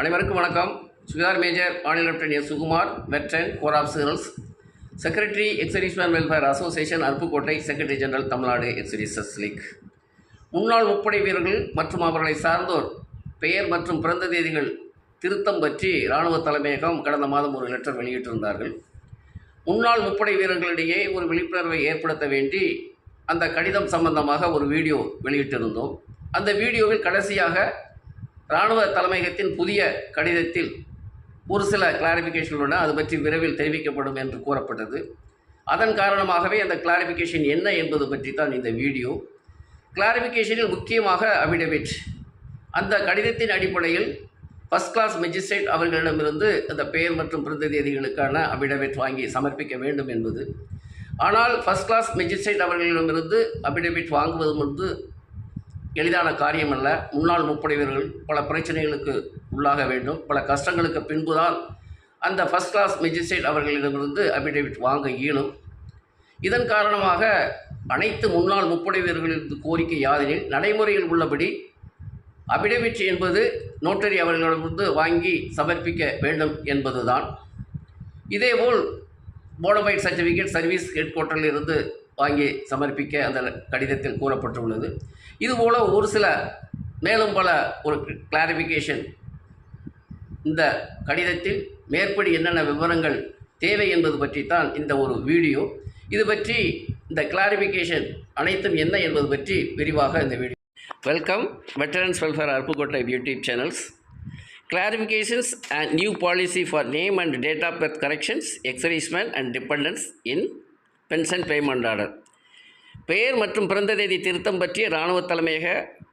அனைவருக்கும் வணக்கம். சுகார் மேஜர் ஆனில் lieutenant S. Sukumar veteran corps of signals. Secretary exservicemen welfare association Aruppukottai secretary general Tamil Nadu exservices league. முன்னாள் முப்படை வீரர்கள் மற்றும் அவர்களை சார்ந்தோர் பெயர் மற்றும் பிறந்த தேதிகள் திருத்தம் பற்றி இராணுவ தலைமையகம் கடந்த மாதம் ஒரு லெட்டர் வெளியிட்டிருந்தார்கள். முன்னாள் முப்படை வீரர்களிடையே ஒரு விழிப்புணர்வை ஏற்படுத்த வேண்டி அந்த கடிதம் சம்பந்தமாக ஒரு வீடியோ வெளியிட்டிருந்தோம். அந்த வீடியோவில் கடைசியாக இராணுவ தலைமையகத்தின் புதிய கடிதத்தில் ஒரு சில கிளாரிஃபிகேஷன்களுடன் அது பற்றி விரைவில் தெரிவிக்கப்படும் என்று கூறப்பட்டது. அதன் காரணமாகவே அந்த கிளாரிஃபிகேஷன் என்ன என்பது பற்றி தான் இந்த வீடியோ. கிளாரிஃபிகேஷனில் முக்கியமாக அபிடவிட் அந்த கடிதத்தின் அடிப்படையில் ஃபஸ்ட் கிளாஸ் மெஜிஸ்ட்ரேட் அவர்களிடமிருந்து அந்த பெயர் மற்றும் பிறந்த தேதிகளுக்கான அபிடவிட் வாங்கி சமர்ப்பிக்க வேண்டும் என்பது. ஆனால் ஃபஸ்ட் கிளாஸ் மெஜிஸ்ட்ரேட் அவர்களிடமிருந்து அபிடவிட் வாங்குவது முன்பு எளிதான காரியம் அல்ல முன்னாள் முப்படைவீரர்கள் பல பிரச்சனைகளுக்கு உள்ளாக வேண்டும். பல கஷ்டங்களுக்கு பின்புதான் அந்த ஃபஸ்ட் கிளாஸ் மெஜிஸ்ட்ரேட் அவர்களிடமிருந்து அபிடேவிட் வாங்க இயலும். இதன் காரணமாக அனைத்து முன்னாள் முப்படை வீரர்களின் கோரிக்கை யாதெனில் நடைமுறையில் உள்ளபடி அபிடவிட் என்பது நோட்டரி அவர்களிடமிருந்து வாங்கி சமர்ப்பிக்க வேண்டும் என்பதுதான். இதேபோல் bona fide certificate service head குவார்ட்டரில் இருந்து வாங்கி சமர்ப்பிக்க அந்த கடிதத்தில் கூறப்பட்டுள்ளது. இதுபோல் ஒரு சில மேலும் பல ஒரு கிளாரிஃபிகேஷன் இந்த கடிதத்தில் மேற்படி என்னென்ன விவரங்கள் தேவை என்பது பற்றி தான் இந்த ஒரு வீடியோ. இது பற்றி இந்த கிளாரிஃபிகேஷன் அனைத்தும் என்ன என்பது பற்றி விரிவாக இந்த video. Welcome veterans welfare Aruppukottai youtube channels clarifications and new policy for name and date of birth corrections exservicemen and dependents in pension payment order பெயர் மற்றும் பிறந்த தேதி திருத்தம் பற்றிய இராணுவ தலைமையக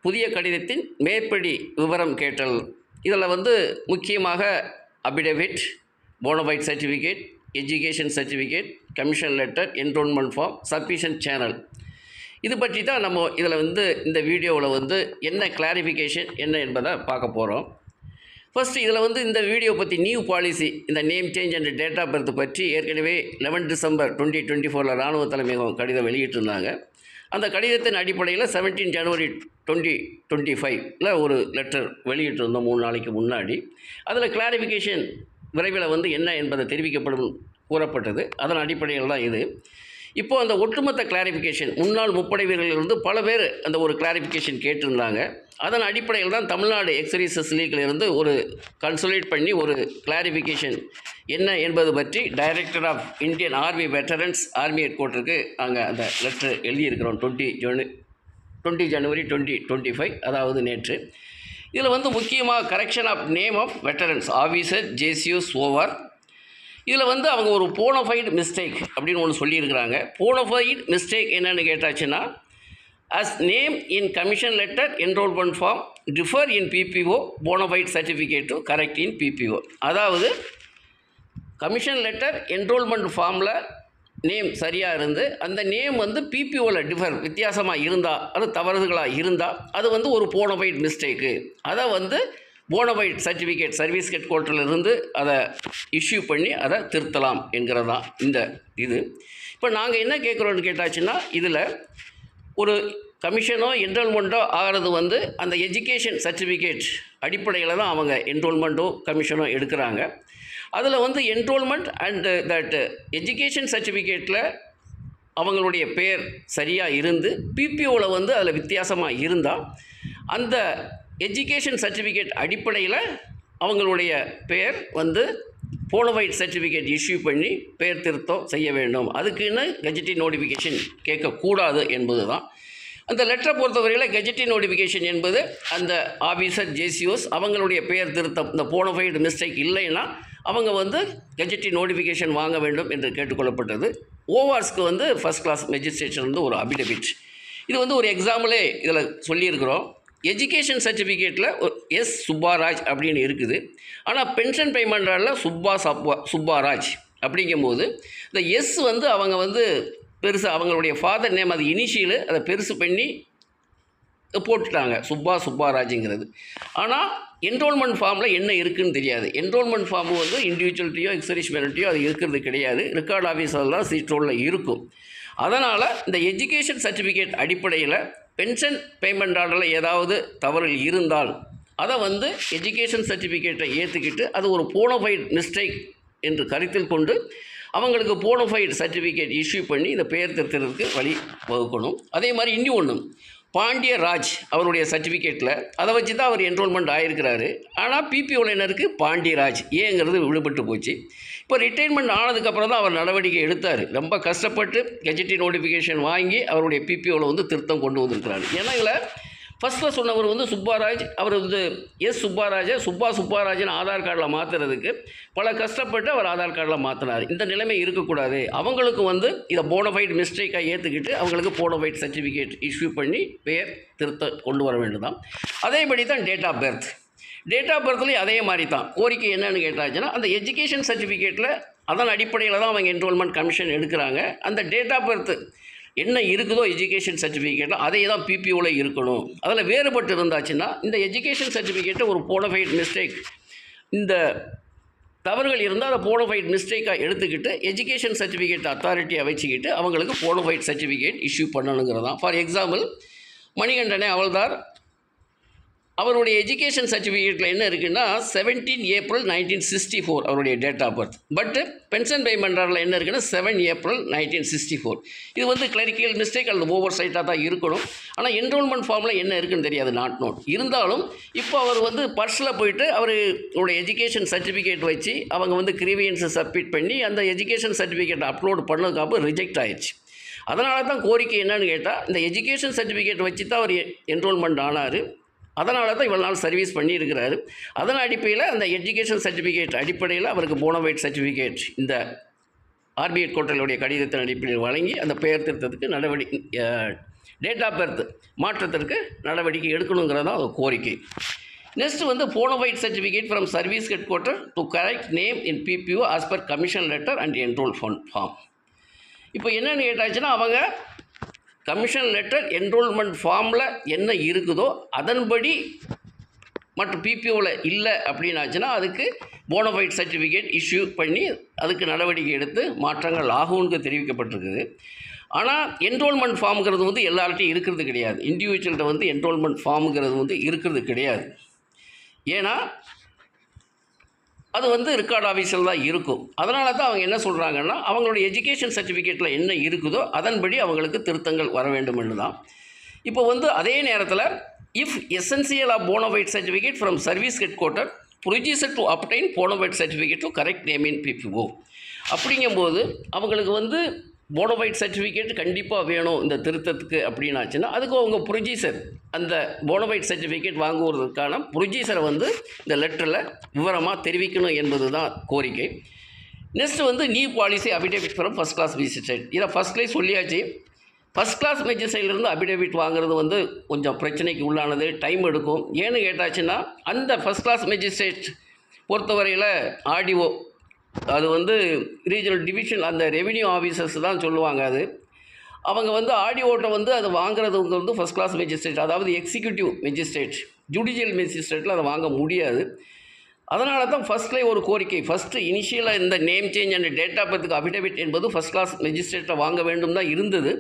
புதிய கடிதத்தின் மேற்படி விவரம் கேட்டல். இதில் வந்து முக்கியமாக affidavit bona fide certificate education certificate commission letter enrolment form sufficient channel இது பற்றி தான் நம்ம இதில் வந்து இந்த வீடியோவில் வந்து என்ன கிளாரிஃபிகேஷன் என்ன என்பதை பார்க்க போகிறோம். ஃபஸ்ட்டு இதில் வந்து இந்த வீடியோ பற்றி நியூ பாலிசி இந்த name change and date of birth பற்றி ஏற்கனவே லெவன் டிசம்பர் டுவெண்ட்டி டுவெண்ட்டி ஃபோரில் ராணுவ தலைமையகம் கடிதம் வெளியிட்டிருந்தாங்க. அந்த கடிதத்தின் அடிப்படையில் செவன்டீன் ஜனவரி டுவெண்ட்டி டுவெண்ட்டி ஃபைவ்ல ஒரு லெட்டர் வெளியிட்டிருந்தோம் மூணு நாளைக்கு முன்னாடி. அதில் கிளாரிஃபிகேஷன் விரைவில் வந்து என்ன என்பதை தெரிவிக்கப்படும் கூறப்பட்டது. அதன் அடிப்படையில் தான் இது. இப்போது அந்த ஒட்டுமொத்த கிளாரிஃபிகேஷன் முன்னாள் முப்படை வீரர்களிலிருந்து பல பேர் அந்த ஒரு கிளாரிஃபிகேஷன் கேட்டிருந்தாங்க. அதன் அடிப்படையில் தான் தமிழ்நாடு எக்ஸரிசஸ் லீக்லேருந்து ஒரு கன்சல்டேட் பண்ணி ஒரு கிளாரிஃபிகேஷன் என்ன என்பது பற்றி director of Indian army veterans army head கோர்ட்டருக்கு நாங்கள் அந்த லெட்டர் எழுதியிருக்கிறோம் twenty ஜனு twenty January twenty twenty five அதாவது நேற்று. இதில் வந்து முக்கியமாக correction of name of veterans officer ஜேசியூஸ் over இதில் வந்து அவங்க ஒரு போனஃபைடு மிஸ்டேக் அப்படின்னு ஒன்று சொல்லியிருக்கிறாங்க. போனஃபைடு மிஸ்டேக் என்னென்னு கேட்டாச்சுன்னா as name in commission letter enrolment form differ in PPO bona fide certificate correct in PPO அதாவது கமிஷன் லெட்டர் என்ரோல்மெண்ட் ஃபார்மில் நேம் சரியாக இருந்து அந்த நேம் வந்து பிபிஓவில் டிஃபர் வித்தியாசமாக இருந்தால் அது தவறுதலாக இருந்தால் அது வந்து ஒரு போனஃபைட் மிஸ்டேக்கு அதை வந்து bona fide certificate service head குவார்ட்டர்லேருந்து அதை இஷ்யூ பண்ணி அதை திருத்தலாம் என்கிறது தான் இந்த இது. இப்போ நாங்கள் என்ன கேட்குறோன்னு கேட்டாச்சுன்னா இதில் ஒரு கமிஷனோ என்ரோல்மெண்ட்டோ ஆகிறது வந்து அந்த எஜுகேஷன் சர்டிஃபிகேட் அடிப்படையில் தான் அவங்க என்ரோல்மெண்ட்டோ கமிஷனோ எடுக்கிறாங்க. அதில் வந்து என்ரோல்மெண்ட் அண்டு தட் எஜுகேஷன் சர்டிஃபிகேட்டில் அவங்களுடைய பேர் சரியாக இருந்து பிபிஓவில் வந்து அதில் வித்தியாசமாக இருந்தால் அந்த எஜுகேஷன் சர்டிஃபிகேட் அடிப்படையில் அவங்களுடைய பேர் வந்து போலோவைட் சர்டிஃபிகேட் இஷ்யூ பண்ணி பேர் திருத்தம் செய்ய வேண்டும். அதுக்குன்னு கெஜெட்டி நோட்டிஃபிகேஷன் கேட்கக்கூடாது என்பது தான் அந்த லெட்டரை பொறுத்தவரையில் கெஜெட்டி நோட்டிஃபிகேஷன் என்பது அந்த ஆஃபீஸர் ஜேசிஓஸ் அவங்களுடைய பெயர் திருத்தம். இந்த போனோஃபைடு மிஸ்டேக் இல்லைன்னா அவங்க வந்து கெஜெட்டி நோட்டிஃபிகேஷன் வாங்க வேண்டும் என்று கேட்டுக்கொள்ளப்பட்டது. ஓவார்ஸ்க்கு வந்து ஃபஸ்ட் கிளாஸ் மெஜிஸ்ட்ரேஷன் வந்து ஒரு அபிடபிட் இது வந்து ஒரு எக்ஸாம்பிளே இதில் சொல்லியிருக்கிறோம். எஜுகேஷன் சர்டிஃபிகேட்டில் எஸ் சுப்பாராஜ் அப்படின்னு இருக்குது. ஆனால் பென்ஷன் பேமெண்டால் சுப்பா சப்பா சுப்பாராஜ் அப்படிங்கும்போது இந்த எஸ் வந்து அவங்க வந்து பெருசு அவங்களுடைய ஃபாதர் நேம் அது இனிஷியலு அதை பெருசு பண்ணி போட்டுட்டாங்க. சுப்பா சுப்பாராஜுங்கிறது ஆனால் என்ரோல்மெண்ட் ஃபார்மில் என்ன இருக்குதுன்னு தெரியாது. என்ரோல்மெண்ட் ஃபார்ம் வந்து இண்டிவிஜுவல்ட்டியோ எக்ஸரிஷ்மெண்ட்டியோ அது இருக்கிறது கிடையாது. ரெக்கார்ட் ஆஃபீஸில் தான் சீட்ரோலில் இருக்கும். அதனால் இந்த எஜுகேஷன் சர்டிஃபிகேட் அடிப்படையில் பென்ஷன் பேமெண்ட் ஆர்டரில் ஏதாவது தவறு இருந்தால் அதை வந்து எஜுகேஷன் சர்டிஃபிகேட்டை ஏற்றுக்கிட்டு அது ஒரு போனோஃபைட் மிஸ்டேக் என்று கருத்தில் கொண்டு அவங்களுக்கு போனோஃபைட் சர்டிஃபிகேட் இஷ்யூ பண்ணி இந்த பெயர் திருத்தறதுக்கு வழி வகுக்கணும். அதே மாதிரி இன்னும் ஒன்று பாண்டியராஜ் அவருடைய சர்டிஃபிகேட்டில் அதை வச்சு தான் அவர் என்ரோல்மெண்ட் ஆகிருக்கிறாரு ஆனால் பிபிஓவில் பாண்டியராஜ். ஏங்கிறது விடுபட்டு போச்சு. இப்போ ரிட்டைர்மெண்ட் ஆனதுக்கப்புறம் தான் அவர் நடவடிக்கை எடுத்தார். ரொம்ப கஷ்டப்பட்டு கெஜெட்டி நோட்டிஃபிகேஷன் வாங்கி அவருடைய பிபிஓவில் வந்து திருத்தம் கொண்டு வந்திருக்கிறாரு. ஏன்னா இதில் ஃபஸ்ட்டில் சொன்னவர் வந்து சுப்பாராஜ் அவர் வந்து எஸ் சுப்பாராஜை சுப்பா சுப்பாராஜன் ஆதார் கார்டில் மாற்றுறதுக்கு பல கஷ்டப்பட்டு அவர் ஆதார் கார்டில் மாற்றினார் இந்த நிலைமை இருக்கக்கூடாது. அவங்களுக்கு வந்து இதை போனஃபைட் மிஸ்டேக்காக ஏற்றுக்கிட்டு அவங்களுக்கு போனஃபைட் சர்டிஃபிகேட் இஷ்யூ பண்ணி பெயர் திருத்த கொண்டு வர வேண்டுதான் அதேபடி தான் date of birth date of பர்த்லேயும் அதே மாதிரி தான். கோரிக்கை என்னென்னு கேட்டாச்சுன்னா அந்த எஜுகேஷன் சர்டிஃபிகேட்டில் அதன் அடிப்படையில் தான் அவங்க என்ரோல்மெண்ட் கமிஷன் எடுக்கிறாங்க. அந்த டேட் ஆஃப் பர்த் என்ன இருக்குதோ எஜுகேஷன் சர்டிஃபிகேட்டில் அதே தான் பிபிஓவில் இருக்கணும். அதில் வேறுபட்டு இருந்தாச்சுன்னா இந்த எஜுகேஷன் சர்டிஃபிகேட்டை ஒரு போனஃபைட் மிஸ்டேக் இந்த தவறுகள் இருந்தால் அதை போனோஃபைட் மிஸ்டேக்காக எடுத்துக்கிட்டு எஜுகேஷன் சர்டிஃபிகேட் அத்தாரிட்டியை வச்சுக்கிட்டு அவங்களுக்கு போனோஃபைட் சர்டிஃபிகேட் இஷ்யூ பண்ணணுங்கிறதான். ஃபார் எக்ஸாம்பிள் மணிகண்டனே அவள்தார் அவருடைய எஜுகேஷன் சர்டிஃபிகேட்டில் என்ன இருக்குன்னா seventeen April nineteen sixty four அவருடைய date of birth but pension pay பண்ணுறாரில் என்ன இருக்குன்னா seven April nineteen sixty four இது வந்து கிளரிக்கல் மிஸ்டேக் அல்லது ஓவர் சைட்டாக தான் இருக்கணும். ஆனால் என்ரோல்மெண்ட் ஃபார்மில் என்ன இருக்குன்னு தெரியாது நாட் நோட் இருந்தாலும் இப்போ அவர் வந்து பர்ஸில் போயிட்டு அவருடைய எஜுகேஷன் சர்டிஃபிகேட் வச்சு அவங்க வந்து கிரீவியன்ஸை சப்மிட் பண்ணி அந்த எஜுகேஷன் சர்டிஃபிகேட் அப்லோட் பண்ணதுக்கப்புறம் ரிஜெக்ட் ஆயிடுச்சு. அதனால தான் கோரிக்கை என்னன்னு கேட்டால் இந்த எஜுகேஷன் சர்டிஃபிகேட் வச்சு தான் அவர் என்ரோல்மெண்ட் ஆனார். அதனால தான் இவ்வளோ நாள் சர்வீஸ் பண்ணியிருக்கிறாரு அதன் அடிப்படையில் அந்த எஜுகேஷன் சர்டிஃபிகேட் அடிப்படையில் அவருக்கு போனவைட் சர்டிஃபிகேட் இந்த ஆர்பிஐ கோட்டலுடைய கடிதத்தின் அடிப்படையில் வழங்கி அந்த பெயர் திருத்தத்துக்கு நடவடிக்கை டேட் ஆஃப் பர்த் மாற்றத்திற்கு நடவடிக்கை எடுக்கணுங்கிறது தான் அது கோரிக்கை. நெக்ஸ்ட் வந்து bona fide certificate from service head quarter to correct name in PPO as per commission letter and enrolment form இப்போ என்னென்னு கேட்டாச்சுன்னா அவங்க கமிஷன் லெட்டர் என்ரோல்மெண்ட் ஃபார்மில் என்ன இருக்குதோ அதன்படி மற்றும் பிபிஓவில் இல்லை அப்படின்னாச்சுன்னா அதுக்கு போனோஃபைட் சர்டிஃபிகேட் இஷ்யூ பண்ணி அதுக்கு நடவடிக்கை எடுத்து மாற்றங்கள் ஆகும்னு தெரிவிக்கப்பட்டிருக்குது. ஆனால் என்ரோல்மெண்ட் ஃபார்முங்கிறது வந்து எல்லார்ட்டையும் இருக்கிறது கிடையாது. இண்டிவிஜுவல்கிட்ட வந்து என்ரோல்மெண்ட் ஃபார்முங்கிறது வந்து இருக்கிறது கிடையாது. ஏன்னா அது வந்து ரெக்கார்ட் ஆஃபீஸில் தான் இருக்கும். அதனால தான் அவங்க என்ன சொல்கிறாங்கன்னா அவங்களுடைய எஜுகேஷன் சர்டிஃபிகேட்டில் என்ன இருக்குதோ அதன்படி அவங்களுக்கு திருத்தங்கள் வர வேண்டும் என்று தான். இப்போ வந்து அதே நேரத்தில் if essential of bona fide certificate from service head quarter procedure to obtain bona fide certificate to correct name in PPO அப்படிங்கும்போது அவங்களுக்கு வந்து போனோஃபைட் சர்டிஃபிகேட் கண்டிப்பாக வேணும் இந்த திருத்தத்துக்கு அப்படின்னாச்சுன்னா அதுக்கு அவங்க ப்ரொஜீசர் அந்த போனோஃபைட் சர்டிஃபிகேட் வாங்குவதற்கான ப்ரொஜீசரை வந்து இந்த லெட்டரில் விவரமாக தெரிவிக்கணும் என்பது தான் கோரிக்கை. நெக்ஸ்ட் வந்து new policy affidavit from first class magistrate இதை ஃபஸ்ட்லேயே சொல்லியாச்சு. ஃபஸ்ட் கிளாஸ் மேஜிஸ்ட்ரேட்லேருந்து அபிடேவிட் வாங்குறது வந்து கொஞ்சம் பிரச்சனைக்கு உள்ளானது டைம் எடுக்கும். ஏன்னு கேட்டாச்சுன்னா அந்த ஃபஸ்ட் கிளாஸ் மேஜிஸ்ட்ரேட் பொறுத்தவரையில் ஆடிஓ அது வந்து ரீஜனல் டிவிஷன் அந்த ரெவின்யூ ஆஃபீஸர்ஸ் தான் சொல்லுவாங்க அது. அவங்க வந்து ஆடியோட்டை வந்து அதை வாங்குறதுங்க வந்து ஃபஸ்ட் கிளாஸ் மெஜிஸ்ட்ரேட் அதாவது எக்ஸிக்யூட்டிவ் மெஜிஸ்ட்ரேட் ஜுடிஷியல் மேஜிஸ்ட்ரேட்டில் அதை வாங்க முடியாது. அதனால தான் ஃபஸ்ட்டில் ஒரு கோரிக்கை. ஃபஸ்ட்டு இனிஷியலாக இந்த name change and date of பர்த்துக்கு affidavit என்பது ஃபஸ்ட் கிளாஸ் மேஜிஸ்ட்ரேட்டை வாங்க வேண்டும் தான் இருந்தது.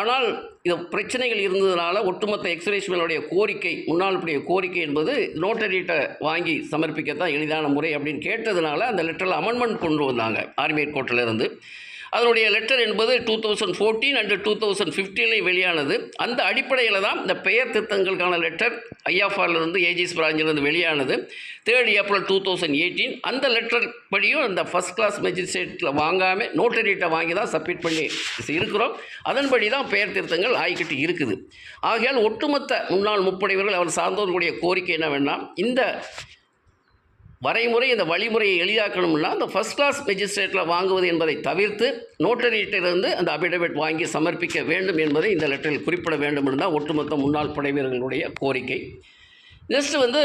ஆனால் இது பிரச்சனைகள் இருந்ததுனால ஒட்டுமொத்த எக்ஸ்ரேஷ்மனுடைய கோரிக்கை முன்னாளுடைய கோரிக்கை என்பது நோட்டரிட்டை வாங்கி சமர்ப்பிக்கத்தான் எளிதான முறை அப்படின்னு கேட்டதுனால அந்த லெட்டரில் அமெண்ட்மெண்ட் கொண்டு வந்தாங்க. ஆர்பிஐ கோர்ட்டிலிருந்து அதனுடைய லெட்டர் என்பது two thousand fourteen and two thousand ஃபிஃப்டீனில் வெளியானது. அந்த அடிப்படையில் தான் இந்த பெயர் திருத்தங்களுக்கான லெட்டர் ஐஎஃப்ஆர்லேருந்து ஏஜிஸ் பிராஞ்சிலிருந்து வெளியானது. Third April two thousand eighteen அந்த லெட்டர் படியும் இந்த ஃபஸ்ட் கிளாஸ் மெஜிஸ்ட்ரேட்டில் வாங்காமல் நோட்டரிட்டை வாங்கி தான் சப்மிட் பண்ணி இருக்கிறோம். அதன்படி தான் பெயர் திருத்தங்கள் ஆகிக்கிட்டு இருக்குது. ஆகையால் ஒட்டுமொத்த முன்னாள் முப்படைவர்கள் அவர் சார்ந்தவர்களுடைய கோரிக்கை என்னவென்னா இந்த வரைமுறை இந்த வழிமுறையை எளிதாக்கணும்னா அந்த ஃபஸ்ட் கிளாஸ் மெஜிஸ்ட்ரேட்டில் வாங்குவது என்பதை தவிர்த்து நோட்டரியிட்டிருந்து அந்த அபிடவிட் வாங்கி சமர்ப்பிக்க வேண்டும் என்பதை இந்த லெட்டரில் குறிப்பிட வேண்டும் என்று தான் ஒட்டுமொத்த முன்னாள் படை வீரர்களுடைய கோரிக்கை. நெக்ஸ்ட் வந்து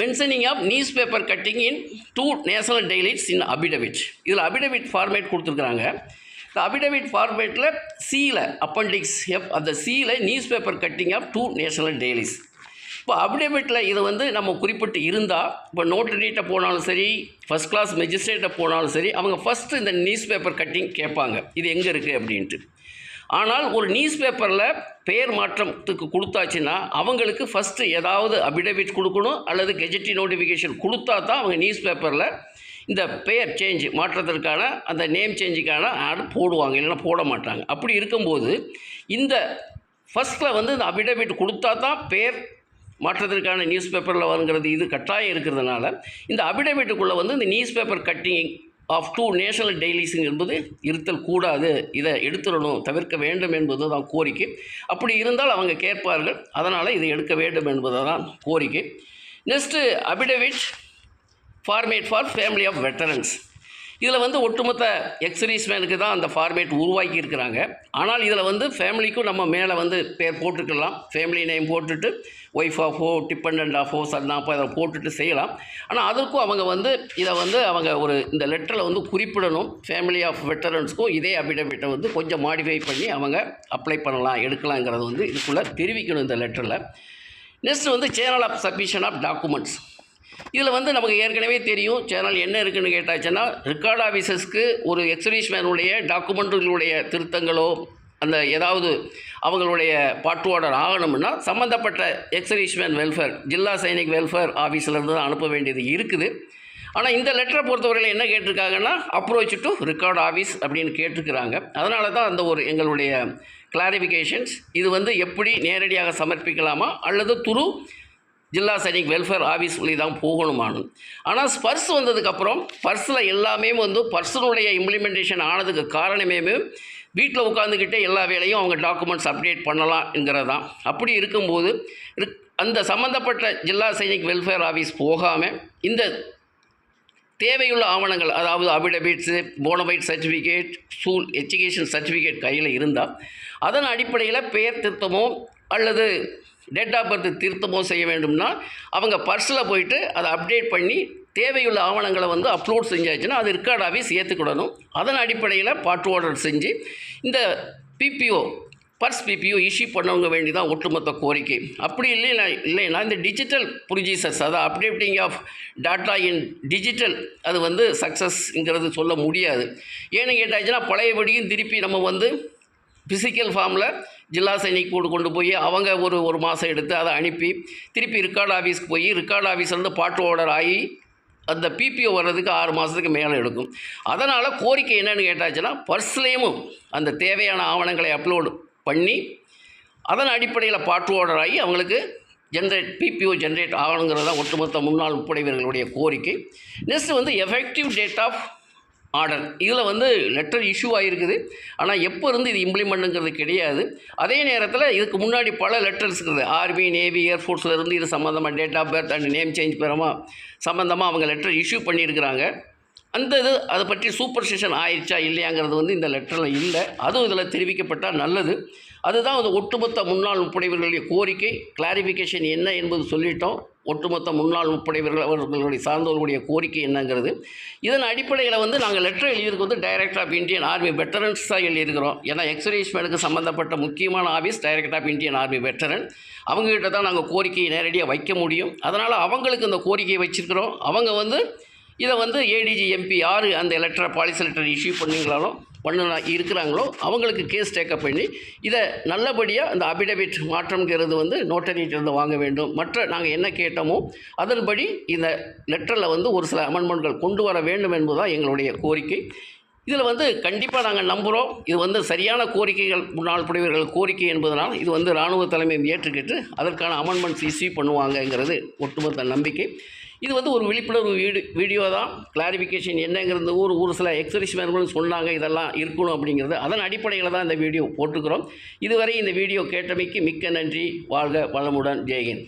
mentioning of newspaper cutting in two national dailies in affidavit இதில் அபிடவிட் ஃபார்மேட் கொடுத்துருக்குறாங்க. இந்த அபிடவிட் ஃபார்மேட்டில் சீல அப்பண்டிக்ஸ் எஃப் அந்த சீல newspaper cutting of two national dailies இப்போ அபிடேவிட்டில் இது வந்து நம்ம குறிப்பிட்டு இருந்தால் இப்போ நோட்டரிட்ட போனாலும் சரி ஃபஸ்ட் கிளாஸ் மெஜிஸ்ட்ரேட்டை போனாலும் சரி அவங்க ஃபஸ்ட்டு இந்த நியூஸ் பேப்பர் கட்டிங் கேட்பாங்க. இது எங்கே இருக்குது அப்படின்ட்டு. ஆனால் ஒரு நியூஸ் பேப்பரில் பெயர் மாற்றத்துக்கு கொடுத்தாச்சுன்னா அவங்களுக்கு ஃபஸ்ட்டு ஏதாவது அபிடேவிட் கொடுக்கணும் அல்லது கெஜெட்டி நோட்டிஃபிகேஷன் கொடுத்தா தான் அவங்க நியூஸ் பேப்பரில் இந்த பெயர் சேஞ்ச் மாற்றத்திற்கான அந்த நேம் சேஞ்சுக்கான ஆட் போடுவாங்க. இல்லைன்னா போட மாட்டாங்க. அப்படி இருக்கும்போது இந்த ஃபஸ்ட்டில் வந்து இந்த அபிடேவிட் கொடுத்தா தான் பேர் மாற்றத்திற்கான நியூஸ் பேப்பரில் வருங்கிறது இது கட்டாயம் இருக்கிறதுனால இந்த அபிடேவிட்டுக்குள்ளே வந்து இந்த newspaper cutting of two national டெய்லிஸுங்க என்பது இருத்தல் கூடாது. இதை எடுத்துடணும் தவிர்க்க வேண்டும் என்பது தான் கோரிக்கை. அப்படி இருந்தால் அவங்க கேட்பார்கள் அதனால் இதை எடுக்க வேண்டும் என்பது தான் கோரிக்கை. Next affidavit format for family of veterans இதில் வந்து ஒட்டுமொத்த எக்ஸ்ரீஸ்மேனுக்கு தான் அந்த ஃபார்மேட் உருவாக்கி இருக்கிறாங்க. ஆனால் இதில் வந்து ஃபேமிலிக்கும் நம்ம மேலே வந்து பேர் போட்டுக்கலாம். ஃபேமிலி நேம் போட்டுட்டு ஒய்ஃப் ஆஃபோ டிபெண்ட் ஆஃபோ சன் ஆஃபோ அதை போட்டுட்டு செய்யலாம். ஆனால் அதற்கும் அவங்க வந்து இதை வந்து அவங்க ஒரு இந்த லெட்டரில் வந்து குறிப்பிடணும். ஃபேமிலி ஆஃப் வெட்டரன்ஸ்க்கும் இதே அபிடவிட்டை வந்து கொஞ்சம் மாடிஃபை பண்ணி அவங்க அப்ளை பண்ணலாம் எடுக்கலாங்கிறது வந்து இதுக்குள்ளே தெரிவிக்கணும் இந்த லெட்டரில் நெக்ஸ்ட் வந்து channel of submission of documents இதில் வந்து நமக்கு ஏற்கனவே தெரியும் சேனல் என்ன இருக்குன்னு கேட்டாச்சுன்னா ரெக்கார்ட் ஆஃபீஸஸ்க்கு ஒரு எக்ஸிபிஷனுடைய டாக்குமெண்ட்டுகளுடைய திருத்தங்களோ அந்த ஏதாவது அவங்களுடைய பாட்டுவாடர் ஆகணும்னா சம்மந்தப்பட்ட exhibition welfare zilla Sainik welfare ஆஃபீஸ்லேருந்து தான் அனுப்ப வேண்டியது இருக்குது. ஆனால் இந்த லெட்டரை பொறுத்தவரையில் என்ன கேட்டிருக்காங்கன்னா அப்ரோச் டு ரெக்கார்ட் ஆஃபீஸ் அப்படின்னு கேட்டிருக்கிறாங்க. அதனால தான் அந்த ஒரு எங்களுடைய கிளாரிஃபிகேஷன்ஸ் இது வந்து எப்படி நேரடியாக சமர்ப்பிக்கலாமா அல்லது துரு ஜில்லா சைனிக் வெல்ஃபேர் ஆஃபீஸ் வழி தான் போகணுமானு. ஆனால் ஸ்பர்ஸ் வந்ததுக்கப்புறம் பர்ஸில் எல்லாமே வந்து பர்சனுடைய இம்ப்ளிமெண்டேஷன் ஆனதுக்கு காரணமே வீட்டில் உட்காந்துக்கிட்டே எல்லா வேலையும் அவங்க டாக்குமெண்ட்ஸ் அப்டேட் பண்ணலாம்ங்கிறது தான் அப்படி இருக்கும்போது அந்த சம்மந்தப்பட்ட ஜில்லா சைனிக் வெல்ஃபேர் ஆஃபீஸ் போகாமல் இந்த தேவையுள்ள ஆவணங்கள் அதாவது affidavits bona fide certificate school education certificate கையில் இருந்தால் அதன் அடிப்படையில் பெயர் திருத்தமோ அல்லது டேட் ஆஃப் பர்த் திருத்தமோ செய்ய வேண்டும்னா அவங்க பர்ஸில் போயிட்டு அதை அப்டேட் பண்ணி தேவையுள்ள ஆவணங்களை வந்து அப்லோட் செஞ்சாச்சுன்னா அது ரெக்கார்ட் ஆஃபீஸ் ஏற்றுக்கிடணும் அதன் அடிப்படையில் பாட்டு ஆர்டர் செஞ்சு இந்த பிபிஓ பர்ஸ் பிபிஓ இஷ்யூ பண்ணவங்க வேண்டி தான் ஒட்டுமொத்த கோரிக்கை. அப்படி இல்லைனா இல்லைன்னா இந்த டிஜிட்டல் ப்ரொசீசர்ஸ் அதாவது updating of data in digital அது வந்து சக்ஸஸ்ங்கிறது சொல்ல முடியாது. ஏன்னு கேட்டாச்சுன்னா பழையபடியும் திருப்பி நம்ம வந்து ஃபிசிக்கல் ஃபார்மில் ஜில்லா சைனிக் போர்டு கொண்டு போய் அவங்க ஒரு ஒரு மாதம் எடுத்து அதை அனுப்பி திருப்பி ரெக்கார்ட் ஆஃபீஸ்க்கு போய் ரெக்கார்ட் ஆஃபீஸ்லேருந்து பாட்டு ஆர்டர் ஆகி அந்த பிபிஓ வர்றதுக்கு ஆறு மாதத்துக்கு மேலே எடுக்கும். அதனால் கோரிக்கை என்னென்னு கேட்டாச்சுன்னா பர்ஸ்லேயும் அந்த தேவையான ஆவணங்களை அப்லோடு பண்ணி அதன் அடிப்படையில் பாட்டு ஆர்டர் ஆகி அவங்களுக்கு ஜென்ரேட் பிபிஓ ஜென்ரேட் ஆகணுங்கிறது தான் ஒட்டுமொத்த முன்னாள் முப்படைவர்களுடைய கோரிக்கை. நெக்ஸ்ட் வந்து எஃபெக்டிவ் டேட் ஆஃப் ஆர்டர். இதில் வந்து லெட்டர் இஷ்யூ ஆகிருக்குது ஆனால் எப்போ இருந்து இது இம்ப்ளிமெண்ட்டுங்கிறது கிடையாது. அதே நேரத்தில் இதுக்கு முன்னாடி பல லெட்டர்ஸ் இருக்குது. ஆர்மி நேவி ஏர்ஃபோர்ஸில் இருந்து இது சம்மந்தமாக date of birth and name change பெறமா சம்மந்தமாக அவங்க லெட்டர் இஷ்யூ பண்ணியிருக்கிறாங்க. அந்த இது அதை பற்றி சூப்பர் ஸ்டிஷன் ஆயிடுச்சா இல்லையாங்கிறது வந்து இந்த லெட்டரில் இல்லை. அதுவும் இதில் தெரிவிக்கப்பட்டால் நல்லது. அதுதான் அது ஒட்டுமொத்த முன்னாள் முப்படைவர்களுடைய கோரிக்கை. கிளாரிஃபிகேஷன் என்ன என்பது சொல்லிட்டோம். ஒட்டுமொத்த முன்னாள் முப்படைவர்கள் அவர்களுடைய சார்ந்தவர்களுடைய கோரிக்கை என்னங்கிறது. இதன் அடிப்படையில் வந்து நாங்கள் லெட்டர் எழுதியிருக்கு வந்து director of Indian army veterans தான் எழுதியிருக்கிறோம். ஏன்னா எக்ஸரேஷ்மெண்ட்டுக்கு சம்மந்தப்பட்ட முக்கியமான office director of Indian army veteran அவங்ககிட்ட தான் நாங்கள் கோரிக்கையை நேரடியாக வைக்க முடியும். அதனால் அவங்களுக்கு இந்த கோரிக்கையை வச்சுருக்கிறோம். அவங்க வந்து இதை வந்து ஏடிஜி எம்பி யார் அந்த லெட்டரை பாலிசி லெட்டர் இஷ்யூ பண்ணீங்களாலோ பண்ண இருக்கிறாங்களோ அவங்களுக்கு கேஸ் டேக்கப் பண்ணி இதை நல்லபடியாக அந்த அபிடவிட் மாற்றம்ங்கிறது வந்து நோட்டரிட்டிருந்து வாங்க வேண்டும். மற்ற நாங்கள் என்ன கேட்டோமோ அதன்படி இந்த லெட்டரில் வந்து ஒரு சில அமெண்ட்மெண்ட்கள் கொண்டு வர வேண்டும் என்பதுதான் எங்களுடைய கோரிக்கை. இதில் வந்து கண்டிப்பாக நாங்கள் நம்புகிறோம் இது வந்து சரியான கோரிக்கைகள் முன்னாள் புடிவர்கள் கோரிக்கை என்பதனால் இது வந்து இராணுவ தலைமையை ஏற்றுக்கிட்டு அதற்கான அமெண்ட்மெண்ட்ஸ் இஷ்யூ பண்ணுவாங்கங்கிறது ஒட்டுமொத்த நம்பிக்கை. இது வந்து ஒரு விழிப்புணர்வு வீடு வீடியோ தான். கிளாரிஃபிகேஷன் என்னங்கிறது ஒரு ஒரு சில எக்ஸரிஸ்மேன்களும் சொன்னாங்க இதெல்லாம் இருக்கணும் அப்படிங்கிறது. அதன் அடிப்படையில் தான் இந்த வீடியோ போட்டுக்கிறோம் இதுவரை இந்த வீடியோ கேட்டமைக்கு மிக்க நன்றி. வாழ்க வளமுடன். ஜெயஹிந்த்.